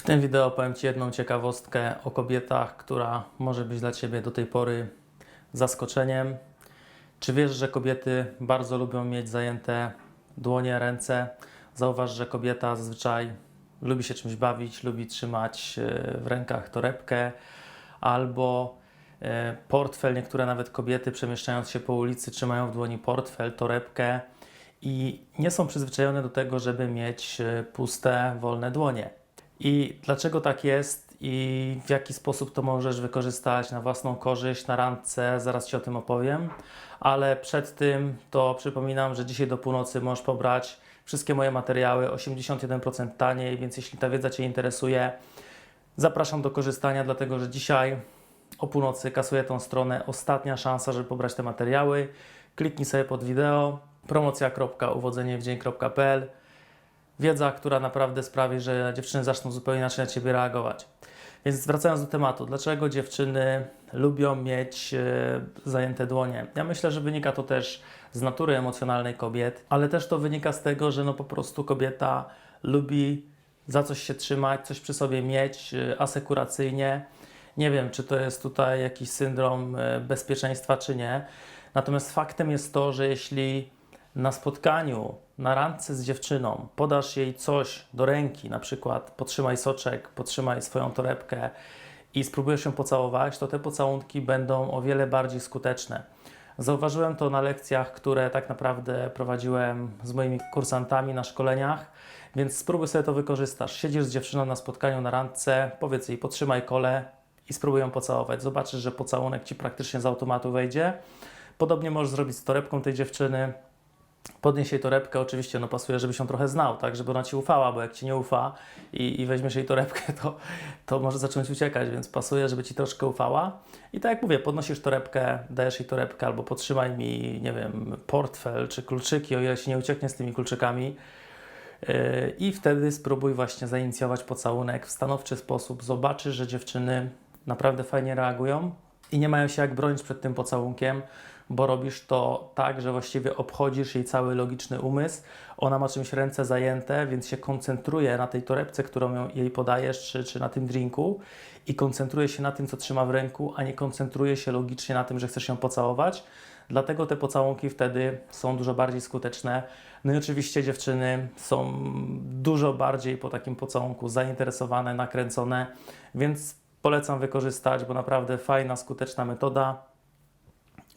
W tym wideo powiem Ci jedną ciekawostkę o kobietach, która może być dla Ciebie do tej pory zaskoczeniem. Czy wiesz, że kobiety bardzo lubią mieć zajęte dłonie, ręce? Zauważ, że kobieta zazwyczaj lubi się czymś bawić, lubi trzymać e, w rękach torebkę albo e, portfel. Niektóre nawet kobiety przemieszczając się po ulicy trzymają w dłoni portfel, torebkę i nie są przyzwyczajone do tego, żeby mieć e, puste, wolne dłonie. I dlaczego tak jest i w jaki sposób to możesz wykorzystać na własną korzyść, na randce, zaraz Ci o tym opowiem. Ale przed tym to przypominam, że dzisiaj do północy możesz pobrać wszystkie moje materiały 81% taniej, więc jeśli ta wiedza Cię interesuje, zapraszam do korzystania, dlatego że dzisiaj o północy kasuję tą stronę. Ostatnia szansa, żeby pobrać te materiały. Kliknij sobie pod wideo promocja.uwodzeniewdzień.pl wiedza, która naprawdę sprawi, że dziewczyny zaczną zupełnie inaczej na Ciebie reagować. Więc wracając do tematu, dlaczego dziewczyny lubią mieć e, zajęte dłonie? Ja myślę, że wynika to też z natury emocjonalnej kobiet, ale też to wynika z tego, że no po prostu kobieta lubi za coś się trzymać, coś przy sobie mieć, e, asekuracyjnie. Nie wiem, czy to jest tutaj jakiś syndrom e, bezpieczeństwa, czy nie. Natomiast faktem jest to, że jeśli na spotkaniu, na randce z dziewczyną podasz jej coś do ręki, na przykład potrzymaj soczek, potrzymaj swoją torebkę i spróbujesz ją pocałować, to te pocałunki będą o wiele bardziej skuteczne. Zauważyłem to na lekcjach, które tak naprawdę prowadziłem z moimi kursantami na szkoleniach, więc spróbuj sobie to wykorzystasz. Siedzisz z dziewczyną na spotkaniu, na randce, powiedz jej potrzymaj kole i spróbuj ją pocałować. Zobaczysz, że pocałunek Ci praktycznie z automatu wejdzie. Podobnie możesz zrobić z torebką tej dziewczyny. Podnieś jej torebkę, oczywiście no pasuje, żebyś ją trochę znał, tak, żeby ona Ci ufała, bo jak Ci nie ufa i, i weźmiesz jej torebkę, to, to może zacząć uciekać, więc pasuje, żeby Ci troszkę ufała. I tak jak mówię, podnosisz torebkę, dajesz jej torebkę albo podtrzymaj mi, nie wiem, portfel czy kluczyki, o ile się nie ucieknie z tymi kluczykami. Yy, I wtedy spróbuj właśnie zainicjować pocałunek w stanowczy sposób. Zobaczysz, że dziewczyny naprawdę fajnie reagują i nie mają się jak bronić przed tym pocałunkiem, bo robisz to tak, że właściwie obchodzisz jej cały logiczny umysł. Ona ma czymś ręce zajęte, więc się koncentruje na tej torebce, którą jej podajesz, czy, czy na tym drinku i koncentruje się na tym, co trzyma w ręku, a nie koncentruje się logicznie na tym, że chcesz ją pocałować. Dlatego te pocałunki wtedy są dużo bardziej skuteczne. No i oczywiście dziewczyny są dużo bardziej po takim pocałunku zainteresowane, nakręcone, więc polecam wykorzystać, bo naprawdę fajna, skuteczna metoda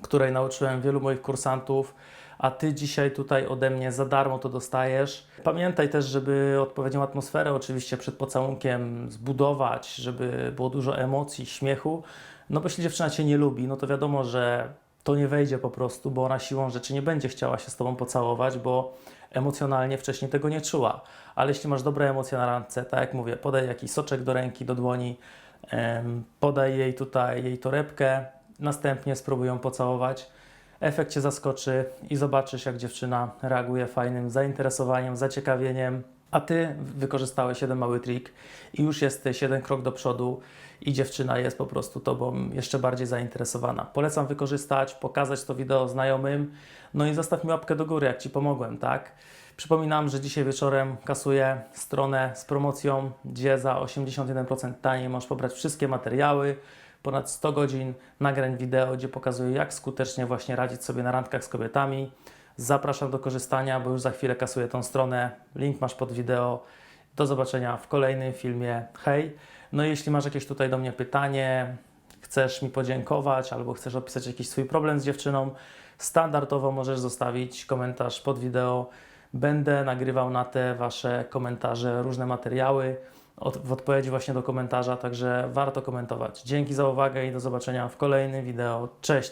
której nauczyłem wielu moich kursantów, a Ty dzisiaj tutaj ode mnie za darmo to dostajesz. Pamiętaj też, żeby odpowiednią atmosferę oczywiście przed pocałunkiem zbudować, żeby było dużo emocji, śmiechu. No bo jeśli dziewczyna Cię nie lubi, no to wiadomo, że to nie wejdzie po prostu, bo ona siłą rzeczy nie będzie chciała się z Tobą pocałować, bo emocjonalnie wcześniej tego nie czuła. Ale jeśli masz dobre emocje na randce, tak jak mówię, podaj jakiś soczek do ręki, do dłoni, podaj jej tutaj jej torebkę, następnie spróbuj ją pocałować. Efekt Cię zaskoczy i zobaczysz, jak dziewczyna reaguje fajnym zainteresowaniem, zaciekawieniem, a Ty wykorzystałeś jeden mały trik i już jesteś jeden krok do przodu i dziewczyna jest po prostu Tobą jeszcze bardziej zainteresowana. Polecam wykorzystać, pokazać to wideo znajomym, no i zostaw mi łapkę do góry, jak Ci pomogłem, tak? Przypominam, że dzisiaj wieczorem kasuję stronę z promocją, gdzie za 81% taniej możesz pobrać wszystkie materiały, ponad 100 godzin nagrań wideo, gdzie pokazuję, jak skutecznie właśnie radzić sobie na randkach z kobietami. Zapraszam do korzystania, bo już za chwilę kasuję tą stronę. Link masz pod wideo. Do zobaczenia w kolejnym filmie. Hej! No jeśli masz jakieś tutaj do mnie pytanie, chcesz mi podziękować albo chcesz opisać jakiś swój problem z dziewczyną, standardowo możesz zostawić komentarz pod wideo. Będę nagrywał na te Wasze komentarze różne materiały od, w odpowiedzi właśnie do komentarza, także warto komentować. Dzięki za uwagę i do zobaczenia w kolejnym wideo. Cześć!